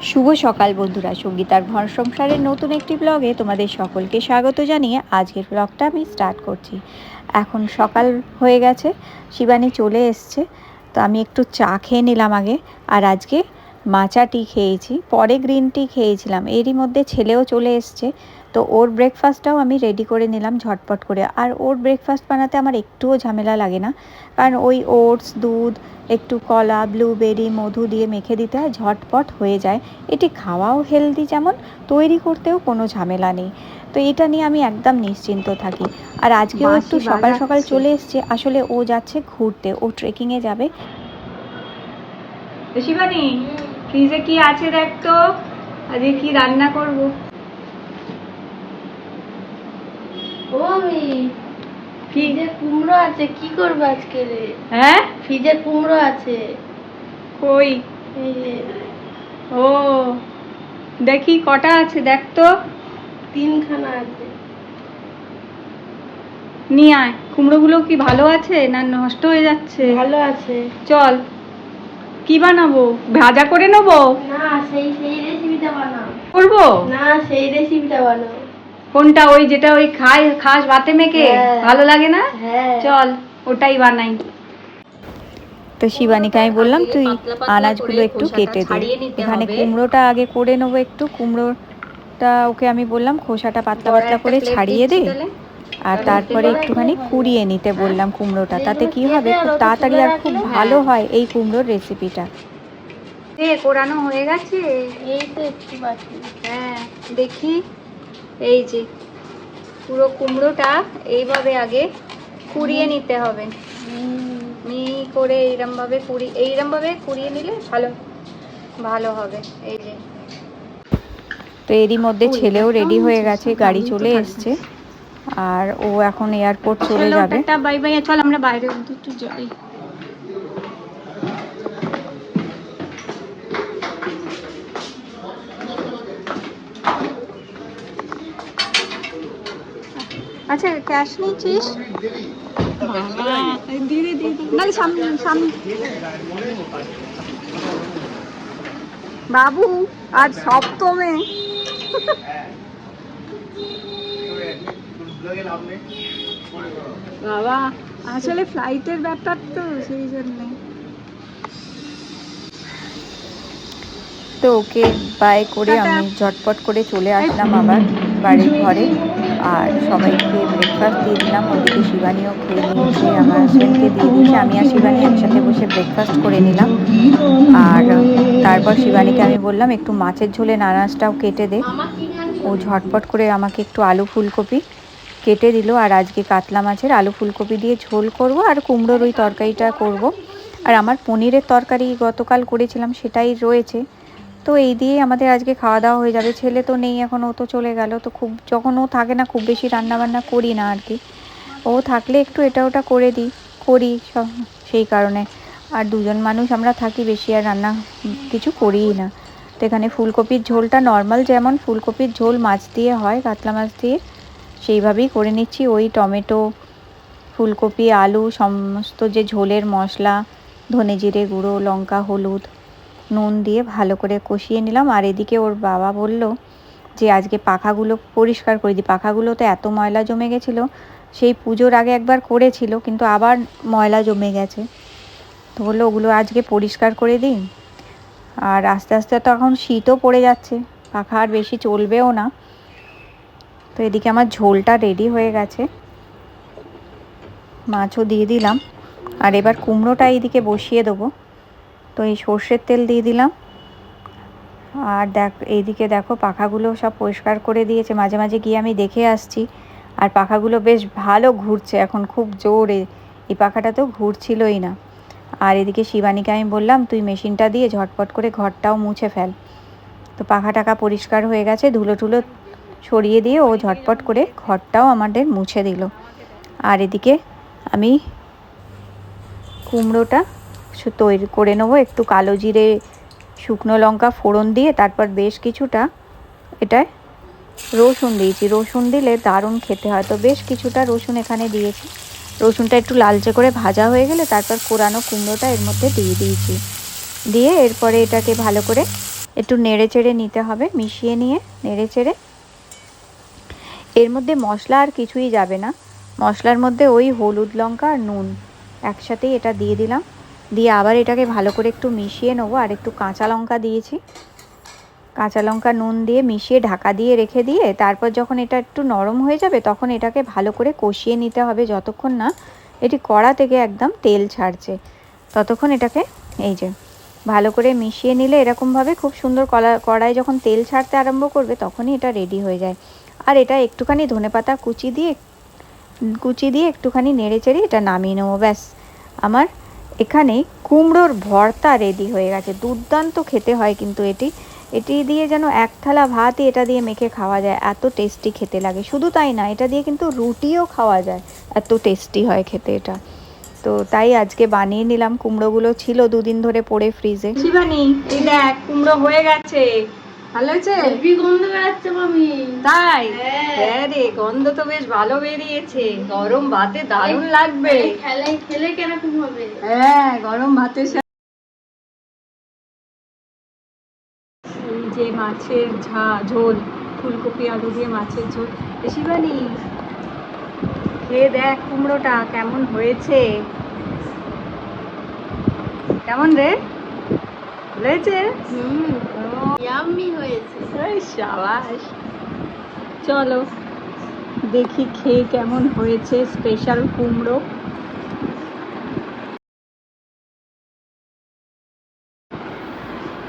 শুভ সকাল বন্ধুরা। সঙ্গীতার ঘর সংসারের নতুন একটি ব্লগে তোমাদের সকলকে স্বাগত জানিয়ে আজকের ব্লগটা আমি স্টার্ট করছি। এখন সকাল হয়ে গেছে, শিবানী চলে এসছে, তো আমি একটু চা খেয়ে নিলাম আগে। আর আজকে মাচা টি খেয়েছি, পরে গ্রিন টি খেয়েছিলাম। এরই মধ্যে ছেলেও চলে এসছে তো ওর ব্রেকফাস্টটাও আমি রেডি করে নিলাম ঝটপট করে। আর ওর ব্রেকফাস্ট বানাতে আমার একটুও ঝামেলা লাগে না। কারণ ওই ওটস দুধ একটু কলা ব্লুবেরি মধু দিয়ে মেখে দিতে হয় ঝটপট হয়ে যায়। এটি খাওয়াও হেলদি যেমন তৈরি করতেও কোনো ঝামেলা নেই। তো এটা নিয়ে আমি একদম নিশ্চিন্ত থাকি। আর আজকেও একটু সকাল সকাল চলে এসছে। আসলে ও যাচ্ছে ঘুরতে। ও ট্রেকিংয়ে যাবে। শিবানী ফ্রিজে কি আছে দেখ তো? আজকে কি রান্না করব? ও আমি। ফ্রিজে কুমড়ো আছে কি করব আজকে রে? হ্যাঁ? ফ্রিজে কুমড়ো আছে। কই? ও দেখি কটা আছে দেখ তো। তিনখানা আছে। নিয়ে আয়। কুমড়োগুলো কি ভালো আছে না নষ্ট হয়ে যাচ্ছে? ভালো আছে। চল। কি বানাবো? ভাজা করে নেব? না সেই সেই রেসিপিটা বানাও। করব? না সেই রেসিপিটা বানাও। কোনটা ওই যেটা ওই খাই খাস ভাতে মেখে? হ্যাঁ। ভালো লাগে না? হ্যাঁ। চল ওটাই বানাই। তো শিবানীকে আমি বললাম তুই আনাজগুলো একটু কেটে দে। এখানে কুমড়োটা আগে করে নেব একটু। কুমড়োটা ওকে আমি বললাম খোসাটা পাতলা পাতলা করে ছাড়িয়ে দে। আর তারপরে একটুখানি কুড়িয়ে নিতে বললাম কুমড়োটা। তাতে কি হবে? খুব তাড়াতাড়ি আর খুব ভালো হয় এই কুমড়োর রেসিপিটা কোরানো হয়ে গেছে? এই তো একটু বাকি। হ্যাঁ দেখি। এই যে পুরো কুমড়োটা এইভাবে আগে কুড়িয়ে নিতে হবে। মিহি করে এইরম ভাবে কুড়ি এইরমভাবে কুড়িয়ে নিলে ভালো ভালো হবে। এই যে। তো এরই মধ্যে ছেলেও রেডি হয়ে গেছে গাড়ি চলে এসছে। আর ও এখন এয়ারপোর্ট চলে যাবে। বাই বাই চল আমরা বাইরে একটু যাই। আচ্ছা ক্যাশ নিচ্ছিস ধীরে ধীরে সামনে সামনে বাবু আজ সপ্তমে। বাবা আসলে ফ্লাইটের ব্যাপার তো সেই জন্য। তো ওকে বাই করে আমি ঝটপট করে চলে আসলাম আবার বাড়ির ঘরে। আর সবাইকে ব্রেকফাস্ট দিয়ে দিলাম। ওদিকে শিবানীও খেয়ে নিয়েছে, আমার হাজব্যান্ডকে দিয়ে দিয়েছে। আমি আর শিবানী একসাথে বসে ব্রেকফাস্ট করে নিলাম। আর তারপর শিবানীকে আমি বললাম, একটু মাছের ঝোলে নানাজটাও কেটে দে। ও ঝটপট করে আমাকে একটু আলু ফুলকপি কেটে দিল। আর আজকে কাতলা মাছের আলু ফুলকপি দিয়ে ঝোল করব আর কুমড়োর ওই তরকারিটা করব। আর আমার পনিরের তরকারি গতকাল করেছিলাম, সেটাই রয়েছে। তো এই দিয়েই আমাদের আজকে খাওয়া দাওয়া হয়ে যাবে। ছেলে তো নেই, এখন ও তো চলে গেল। তো খুব, যখন ও থাকে না, খুব বেশি রান্না বান্না করি না আর কি। ও থাকলে একটু এটা ওটা করে দিই, করি সব সেই কারণে। আর দুজন মানুষ আমরা থাকি, বেশি আর রান্না কিছু করিই না। তো এখানে ফুলকপির ঝোলটা নর্মাল যেমন ফুলকপির ঝোল মাছ দিয়ে হয়, কাতলা মাছ দিয়ে, সেইভাবেই করে নিচ্ছি। ওই টমেটো, ফুলকপি, আলু, সমস্ত যে ঝোলের মশলা ধনে জিরে গুঁড়ো, লঙ্কা, হলুদ নুন দিয়ে ভালো করে কষিয়ে নিলাম। আর এদিকে ওর বাবা বলল যে, আজকে পাখাগুলো পরিষ্কার করে দিই পাখাগুলো তো এত ময়লা জমে গেছিল, সেই পুজোর আগে একবার করেছিল, কিন্তু আবার ময়লা জমে গেছে। তো বলল, ওগুলো আজকে পরিষ্কার করে দিই আর আস্তে আস্তে তো এখন শীতও পড়ে যাচ্ছে, পাখা আর বেশি চলবেও না। তো এদিকে আমার ঝোলটা রেডি হয়ে গেছে। মাছও দিয়ে দিলাম। আর এবার কুমড়োটা এইদিকে বসিয়ে দেবো। তো এই সর্ষের তেল দিয়ে দিলাম। আর দেখ, এইদিকে দেখো পাখাগুলো সব পরিষ্কার করে দিয়েছে। মাঝে মাঝে গিয়ে আমি দেখে আসছি। আর পাখাগুলো বেশ ভালো ঘুরছে এখন, খুব জোরে। এই পাখাটা তো ঘুরছিলই না। আর এদিকে শিবানীকে আমি বললাম, তুই মেশিনটা দিয়ে ঝটপট করে ঘরটাও মুছে ফেল। তো পাখা টাকা পরিষ্কার হয়ে গেছে, ধুলো টুলো সরিয়ে দিয়ে ও ঝটপট করে ঘরটাও আমাদের মুছে দিল। আর এদিকে আমি কুমড়োটা তৈরি করে নেব। একটু কালো জিরে, শুকনো লঙ্কা ফোড়ন দিয়ে তারপর বেশ কিছুটা এটায় রসুন দিয়েছি। রসুন দিলে দারুণ খেতে হয়। তো বেশ কিছুটা রসুন এখানে দিয়েছি। রসুনটা একটু লালচে করে ভাজা হয়ে গেলে তারপর কোরানো কুমড়োটা এর মধ্যে দিয়ে দিয়েছি। দিয়ে এরপরে এটাকে ভালো করে একটু নেড়ে চেড়ে নিতে হবে, মিশিয়ে নিয়ে নেড়ে চেড়ে। এর মধ্যে মশলা আর কিছুই যাবে না। মশলার মধ্যে ওই হলুদ লঙ্কা আর নুন। একসাথেই এটা দিয়ে দিলাম। দিয়ে আবার এটাকে ভালো করে একটু মিশিয়ে নেব। আর একটু কাঁচা লঙ্কা দিয়েছি। কাঁচা লঙ্কা নুন দিয়ে মিশিয়ে ঢাকা দিয়ে রেখে দিয়ে তারপর যখন এটা একটু নরম হয়ে যাবে তখন এটাকে ভালো করে কষিয়ে নিতে হবে যতক্ষণ না এটি কড়া থেকে একদম তেল ছাড়ছে। ততক্ষণ এটাকে এই যে ভালো করে মিশিয়ে নিলে এরকমভাবে খুব সুন্দর কলা, কড়াই যখন তেল ছাড়তে আরম্ভ করবে তখনই এটা রেডি হয়ে যায়। আর এটা একটুখানি ধনেপাতা কুচি দিয়ে কুচি দিয়ে একটুখানি নেড়ে চেড়ে এটা নামিয়ে নেব। ব্যাস, আমার এখানে কুমড়োর ভর্তা রেডি হয়ে গেছে। দুর্দান্ত খেতে হয় কিন্তু এটি। এটি দিয়ে যেন এক থালা ভাতই এটা দিয়ে মেখে খাওয়া যায়। এত টেস্টি খেতে লাগে। শুধু তাই না, এটা দিয়ে কিন্তু রুটিও খাওয়া যায়। এত টেস্টি হয় খেতে এটা। তো তাই আজকে বানিয়ে নিলাম। কুমড়োগুলো ছিল দুদিন ধরে পড়ে ফ্রিজে কুমড়ো হয়ে গেছে। ভালো হয়েছে গন্ধ বেড়াচ্ছে মামি। তাই? হ্যাঁ। হ্যাঁ রে গন্ধ তো বেশ ভালো বেরিয়েছে। গরম ভাতে দারুণ লাগবে। খেলে খেলে কেরকম হবে? হ্যাঁ গরম ভাতের সাথে এই যে মাছের ঝা ঝোল ফুলকপি আলু দিয়ে মাছের ঝোল। এ শিবানী খেয়ে দেখ কুমড়োটা কেমন হয়েছে। কেমন রে? হয়েছে? হুম। চলো, দেখি খেয়ে কেমন হয়েছে স্পেশাল কুমড়ো।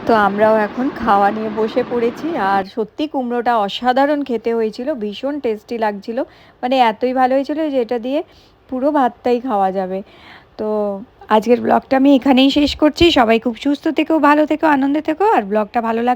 তো আমরাও এখন খাওয়া নিয়ে বসে পড়েছি, আর সত্যি কুমড়োটা অসাধারণ খেতে হয়েছিল, ভীষণ টেস্টি লাগছিল। মানে এতই ভালো হয়েছিল যে এটা দিয়ে পুরো ভাতটাই খাওয়া যাবে। তো আজকের ব্লগটা আমি এখানেই শেষ করছি। সবাই খুব সুস্থ থেকো, ভালো থেকো, আনন্দে থেকো, আর ব্লগটা ভালো লাগলে